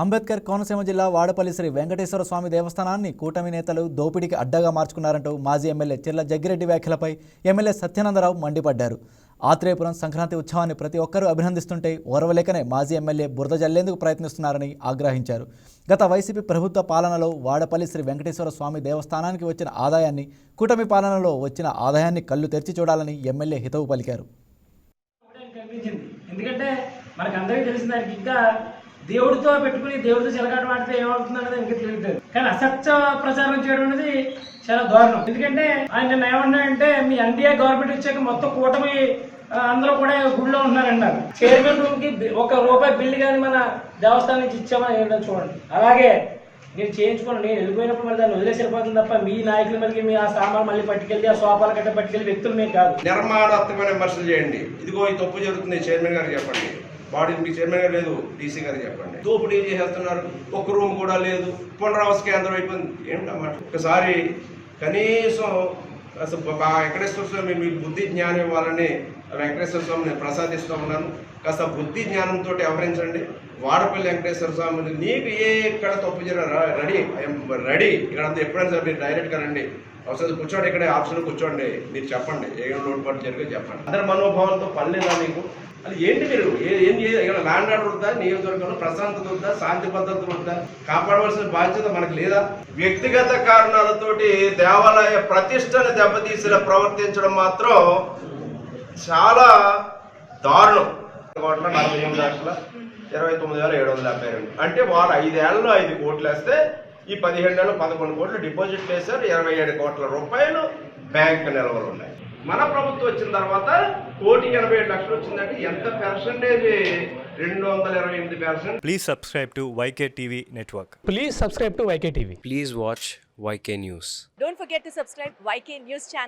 అంబేద్కర్ కోనసీమ జిల్లా వాడపల్లి శ్రీ వెంకటేశ్వర స్వామి దేవస్థానాన్ని కూటమి నేతలు దోపిడీకి అడ్డగా మార్చుకున్నారంటూ మాజీ ఎమ్మెల్యే చిర్ల జగ్గిరెడ్డి వ్యాఖ్యలపై ఎమ్మెల్యే సత్యానందరావు మండిపడ్డారు. ఆత్రేయపురం సంక్రాంతి ఉత్సవాన్ని ప్రతి ఒక్కరూ అభినందిస్తుంటే ఓర్వలేకనే మాజీ ఎమ్మెల్యే బురద జల్లేందుకు ప్రయత్నిస్తున్నారని ఆగ్రహించారు. గత వైసీపీ ప్రభుత్వ పాలనలో వాడపల్లి శ్రీ వెంకటేశ్వర స్వామి దేవస్థానానికి వచ్చిన ఆదాయాన్ని కూటమి పాలనలో వచ్చిన ఆదాయాన్ని కళ్ళు తెరిచి చూడాలని ఎమ్మెల్యే హితవు పలికారు. ఎందుకంటే తెలిసిన దానికి ఇంకా దేవుడితో పెట్టుకుని దేవుడితో చెలగాట ఆడితే ఏమవుతుంది అనేది ఇంకా తెలియదు కానీ అసత్య ప్రచారం చేయడం అనేది చాలా దారుణం. ఎందుకంటే ఆయన నిన్న ఏమన్నాడంటే మీ ఎన్డీఏ గవర్నమెంట్ వచ్చాక మొత్తం కూటమి అందరూ కూడా గుడిలో ఉన్నారన్నారు చైర్మన్ రూమ్కి ఒక రూపాయి బిల్లు కానీ మన దేవస్థానం నుంచి ఇచ్చామని ఏంటో చూడండి. అలాగే నేను చేయించుకోను నేను వెళ్ళిపోయినప్పుడు మరి దాన్ని వదిలేసి వెళ్ళిపోతుంది తప్ప మీ నాయకుల మీదకి మీ ఆ సామాన్ మళ్ళీ పట్టుకెళ్ళి ఆ సోఫాల గట్ట పట్టుకెళ్ళి వ్యక్తులు మేము కాదు. నిర్మాణాత్మకమైన విమర్శలు చేయండి. ఇదిగో ఈ తప్పు జరుగుతుంది చైర్మన్ గారు చెప్పండి. బాడీ మీ చైర్మన్ గారు లేదు డీసీ గారికి చెప్పండి. దోపిడీ చేసేస్తున్నారు? ఒక రూమ్ కూడా లేదు. పునరావాస కేంద్రం అయిపోయింది. ఏంటన్నమాట ఒకసారి కనీసం అసలు వెంకటేశ్వర స్వామి మీకు బుద్ధి జ్ఞానం ఇవ్వాలని వెంకటేశ్వర స్వామిని ప్రసాదిస్తూ ఉన్నాను. కాస్త బుద్ధి జ్ఞానంతో వ్యవహరించండి. వాడపల్లి వెంకటేశ్వర స్వామిని నీకు ఏ ఎక్కడ తప్పు జరిగినా రెడీ. I'm ready. ఇక్కడ ఎప్పుడైనా సరే మీరు డైరెక్ట్గా రండి. అవసరం కూర్చోండి ఇక్కడ. ఆప్షన్ కూర్చోండి. మీరు చెప్పండి. ఏం లోటుపాటు జరిగే చెప్పండి. అందరి మనోభావంతో పనిలేదా మీకు అది ఏంటి మీరు? ఏ- ఇక్కడ ల్యాండ్ ఆర్డర్ ఉందా? నియోజకవర్గంలో ప్రశాంతత ఉందా? శాంతి భద్రత ఉందా? కాపాడవలసిన బాధ్యత మనకు లేదా? వ్యక్తిగత కారణాలతోటి దేవాలయ ప్రతిష్టను దెబ్బతీసిన ప్రవర్తించడం మాత్రం చాలా దారుణం. కోట్ల నలభై ఎనిమిది లక్షల ఇరవై తొమ్మిది వేల ఏడు వందల డెబ్బై రెండు. అంటే వారు ఐదేళ్ళలో ఐదు కోట్లు వేస్తే ఈ పదిహేను నెలలు పదకొండు కోట్లు డిపాజిట్ వేశారు ఇరవై ఏడు కోట్ల రూపాయలు బ్యాంక్ నిల్వలు ఉన్నాయి. మన ప్రభుత్వం వచ్చిన తర్వాత కోటి ఎనభై ఏడు లక్షలు వచ్చిందంటే ఎంత పర్సంటేజ్? రెండు వందల ఇరవై ఎనిమిది percent please subscribe to YK TV network please subscribe to YK TV please watch YK news don't forget to subscribe YK news channel